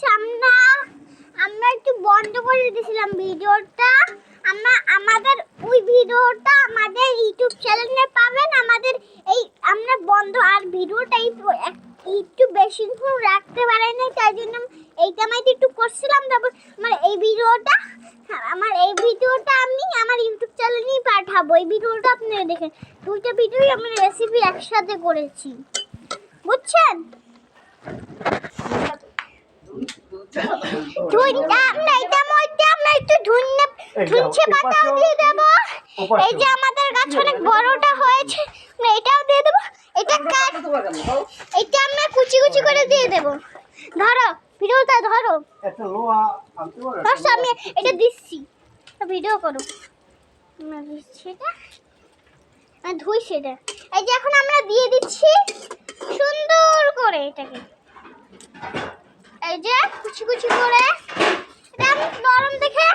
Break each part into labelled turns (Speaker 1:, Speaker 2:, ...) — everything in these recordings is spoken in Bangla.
Speaker 1: হচ্ছে আমরা আমরা একটু বন্ধ করে দিয়েছিলাম ভিডিওটা। আমরা, আমাদের ওই ভিডিওটা আমাদের ইউটিউব চ্যানেলে পাবেন। আমাদের এই, আমরা বন্ধ, আর ভিডিওটা এই একটু বেশিক্ষণ রাখতে পারি না তাই জন্য এইটা আমি একটু করছিলাম। তারপর আমার এই ভিডিওটা আমার এই ভিডিওটা আমি আমার ইউটিউব চ্যানেলেই পাঠাবো। এই ভিডিওটা আপনি দেখেন, দুইটা ভিডিওই আমি রেসিপি একসাথে করেছি। বুঝছেন? ধুইটা আমরা এটা মধ্যে আমরা একটু ধুইনা ধুইছে পাতাও দিয়ে দেবো এই যে আমাদের গাছ অনেক বড়টা হয়েছে আমরা এটাও দিয়ে দেবো এটা কাট এটা আমরা কুচি কুচি করে দিয়ে দেবো ধরো ভিডিওটা ধরো
Speaker 2: একটা লোহা আনতে পারো
Speaker 1: আমি এটা দিচ্ছি ভিডিও করো আমরা দিচ্ছি এটা আমি ধুই সেটা এই যে এখন আমরা দিয়ে দিচ্ছি সুন্দর করে এটাকে। এই যে কুচি কুচি করে এটা আমি নরম দেখে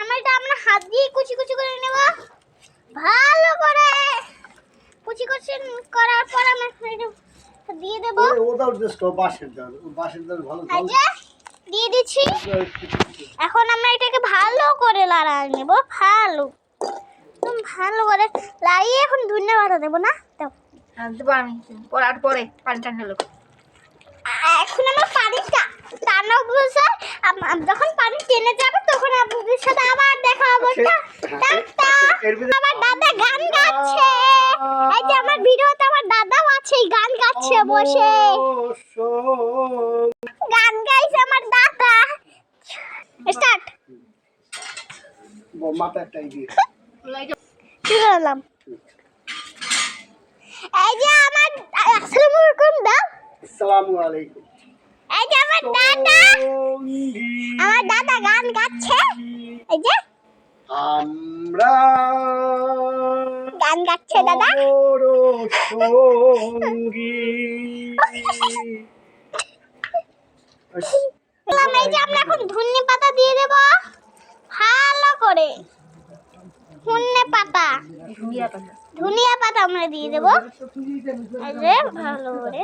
Speaker 1: আমরা এটা আমরা হাত দিয়ে কুচি কুচি করে নেব। ভালো করে কুচি কুচি করার পর আমরা এটা দিয়ে দেবো।
Speaker 2: দাল দাল ভালো
Speaker 1: এই যে দিয়ে দিচ্ছি। এখন আমরা এটাকে ভালো করে লাড়াই নেব ভালো। একদম ভালো করে লাড়িয়ে এখন ধুনে বাটা দেবো না? দাও।
Speaker 3: দেবো আমি। পরে আর পরে পানি টানি
Speaker 1: এখন আমার পানি যখন পানি টেনে যাবে তখন আপনাদের সাথে আবার দেখা হবে।
Speaker 2: এর ভিতরে
Speaker 1: আমার দাদা গান গাচ্ছে। এই যে আমার ভিডিওতে আমার দাদাও আছে গান গাচ্ছে বসে। গান গাইছে আমার দাদা। স্টার্ট।
Speaker 2: মাথা দিয়ে।
Speaker 1: কি করলাম এই যে আমার আসসালামু আলাইকুম দাও।
Speaker 2: আসসালামু আলাইকুম।
Speaker 1: এই যে আমার দাদা। আমার দাদা গান গাচ্ছে। এই যে।
Speaker 2: আমরা
Speaker 1: গান গাচ্ছে দাদা। এই যে আমরা এখন ধনে পাতা দিয়ে দেব। ভালো করে। ধনে পাতা। ধনিয়া পাতা আমরা দিয়ে দেব। ভালো করে।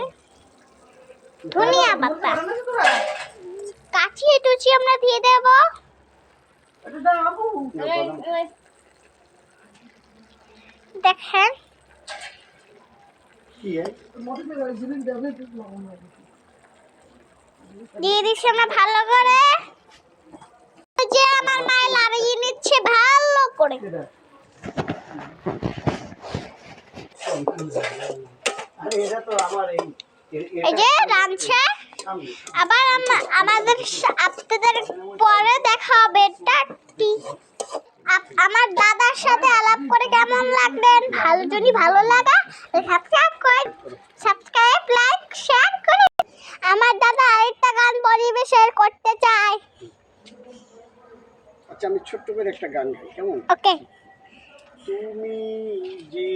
Speaker 1: ধনিয়া পাতা। কাচিয়ে টুচি আমরা দিয়ে দেব। দেখেন। দিয়ে দিচ্ছি আমরা ভালো করে। যে আমার মায়ের লাড়িয়ে নিচ্ছে ভালো করে।
Speaker 2: আরে এটা তো আমার এই
Speaker 1: এই যে রাঁধছে আবার আমাদের আপনাদের পরে দেখা হবে। টাটি। আমার দাদার সাথে আলাপ করে কেমন লাগলেন ভালো যদি ভালো লাগা সাবস্ক্রাইব করে সাবস্ক্রাইব লাইক শেয়ার করে আমার দাদা আরেকটা গান পরিবেশন করতে চায়।
Speaker 2: আচ্ছা আমি ছোট্ট করে একটা গান গাই কেমন?
Speaker 1: ওকে।
Speaker 2: তুমি যে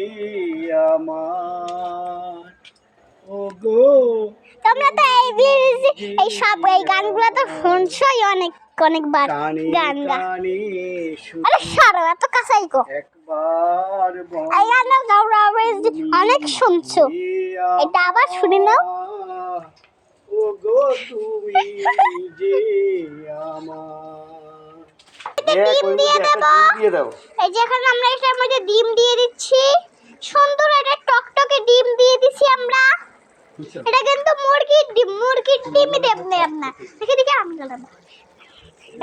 Speaker 2: আমার
Speaker 1: তোমরা তো এই এই সব এই গানগুলো তো শুনছোই অনেক অনেকবার
Speaker 2: কানে
Speaker 1: গান আরে সরো এত কাছেই
Speaker 2: বল
Speaker 1: এই গানটা তোমরা অনেক শুনছো। এটা আবার শুনে নাও।
Speaker 2: যে আমার।
Speaker 1: ডিম দিয়ে দেবো। এই যে এখন আমরা এটার মধ্যে ডিম দিয়ে দিচ্ছি। সুন্দর একটা টকটকে ডিম দিয়ে দিচ্ছি আমরা। এটা কিন্তু মুরগির ডিম, মুরগির ডিমই দেব না দেখে দেখে আমি গেলাম।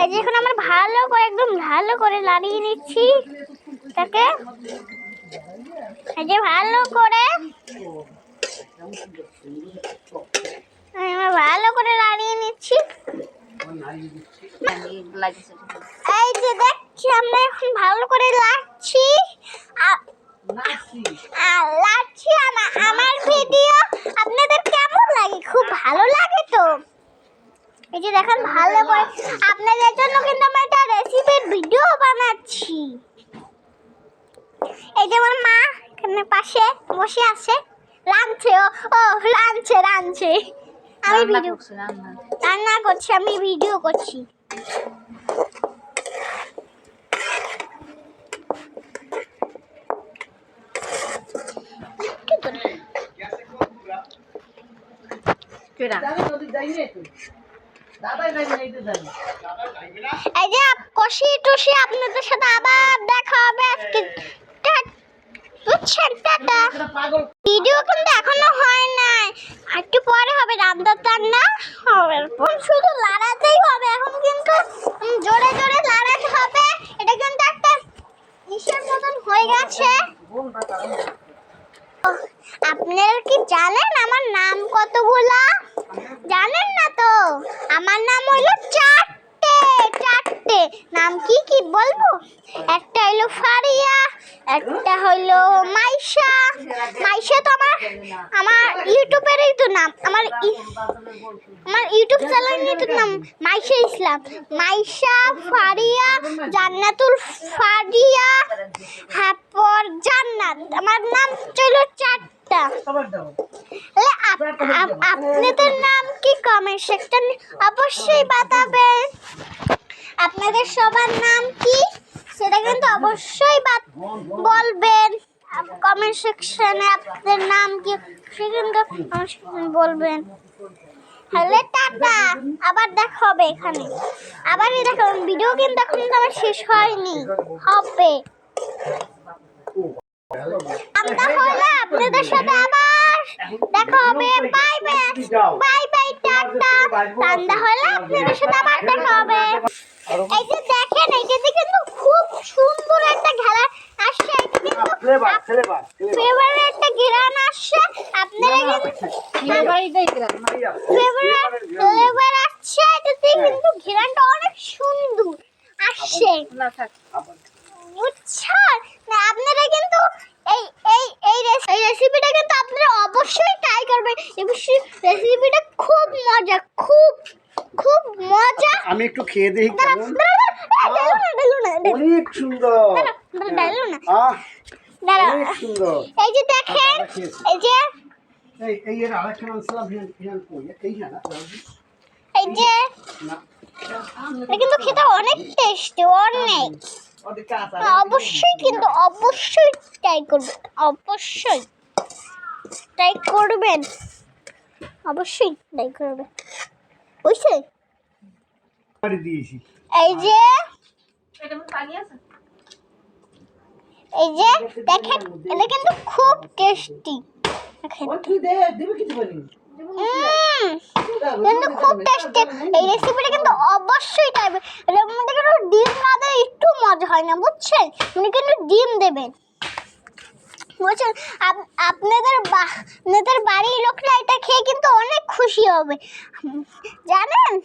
Speaker 1: এই যে এখন আমরা ভালো করে, একদম ভালো করে লাড়িয়ে নিচ্ছি। এটাকে। এই যে ভালো করে। ভালো করে লাড়িয়ে নিচ্ছি। এই যে দেখছি, আমরা এখন ভালো করে লাগছি আমার আমার ভিডিও আপনাদের কেমন লাগে? খুব ভালো লাগে তো। এই যে দেখেন ভালো করে আপনাদের জন্য কিন্তু আমি একটা রেসিপির ভিডিও বানাচ্ছি। এই যে আমার মা এখানে পাশে বসে আছে। রাঁধছে ও ও রাঁধছে রাঁধছে। আমি ভিডিও
Speaker 3: রান্না।
Speaker 1: করছি আমি ভিডিও করছি।
Speaker 3: কেডা
Speaker 1: এই যে কষি টুসি আপনাদের সাথে আবার দেখা হবে আজকে। ভিডিও কিন্তু এখনও হয় নাই। একটু পরে হবে টান্না হবে। শুধু লাড়াতেই হবে। এখন কিন্তু জোরে জোরে লাড়াতে হবে। এটা কিন্তু একটা ইসের মতন হয়ে গেছে। আপনারা কি জানেন আমার নাম কতগুলা? জানেন না তো? আমার নাম হইল চারটে চারটে। নাম কি কি বলব? একটা হইল ফারিয়া, একটা হইল মাইশা। মাইশা তো আমার আমার ইউটিউবেরই তো নাম। আমার আমার ইউটিউব চ্যানেলের তো নাম মাইশা ইসলাম। মাইশা, ফারিয়া, জান্নাতুল ফারিয়া তারপর জান্নাত। আমার নাম ছিল চারটা। আপ- আপনাদের নাম কি কমেন্ট সেকশন অবশ্যই বাতাবেন। আপনাদের সবার নাম কি? সেটা কিন্তু অবশ্যই বলবেন। কমেন্ট সেকশনে আপনাদের নাম কি? comment বলবেন। তাহলে টাটা। আবার দেখা হবে এখানে। আবারই দেখা ভিডিও কিন্তু এখন তো আমার শেষ হয়নি। হবে। আমরা হলে আপনাদের সাথে আবার দেখা হবে। Bye bye bye bye tata. ঠান্ডা হলে আপনাদের সাথে আবার দেখা হবে। এই যে দেখেন এইটাতে কিন্তু খুব সুন্দর একটা খেলা আসছে। এটা কিন্তু একটা গিরান আসছে। আপনারা ফ্লেভার আসছে। এটাতে কিন্তু ঘিরানটা অনেক সুন্দর। আসছে।
Speaker 3: না
Speaker 1: আপনারা কিন্তু এই এই এই এই রেসিপিটা কিন্তু আপনারা অবশ্যই ট্রাই করবেন। রেসিপিটা খুব মজা খুব খুব মজা।
Speaker 2: আমি একটু খেয়ে দেখি কেমন। অনেক সুন্দর। আহ অনেক সুন্দর।
Speaker 1: এই যে দেখেন এই যে
Speaker 2: এই এই এর আরেকটা মানছিলাম হিয়ান হিয়ান কই এই না
Speaker 1: এই যে কিন্তু খেতে অনেক টেস্টি অনেক। অবশ্যই কিন্তু অবশ্যই ট্রাই করবেন অবশ্যই। ট্রাই করবেন? অবশ্যই ট্রাই করবেন বুঝছে
Speaker 2: বাড়ি দিয়েছি।
Speaker 1: এই যে
Speaker 3: এটা মধ্যে পানি আছে?
Speaker 1: এই যে দেখেন এটা কিন্তু খুব টেস্টি দেখেন।
Speaker 2: তুই দে দিবি কিছু বলি
Speaker 1: কিন্তু খুব টেস্টি এই রেসিপিটা কিন্তু অবশ্যই খাবে এর কিন্তু ডিম না দিলে একটু মজা হয় না, বুঝছেন? উনি কিন্তু ডিম দেবেন। বুঝছেন? আপ- আপনাদের আপনাদের বাড়ির লোকরা এটা খেয়ে কিন্তু অনেক খুশি হবে। জানেন?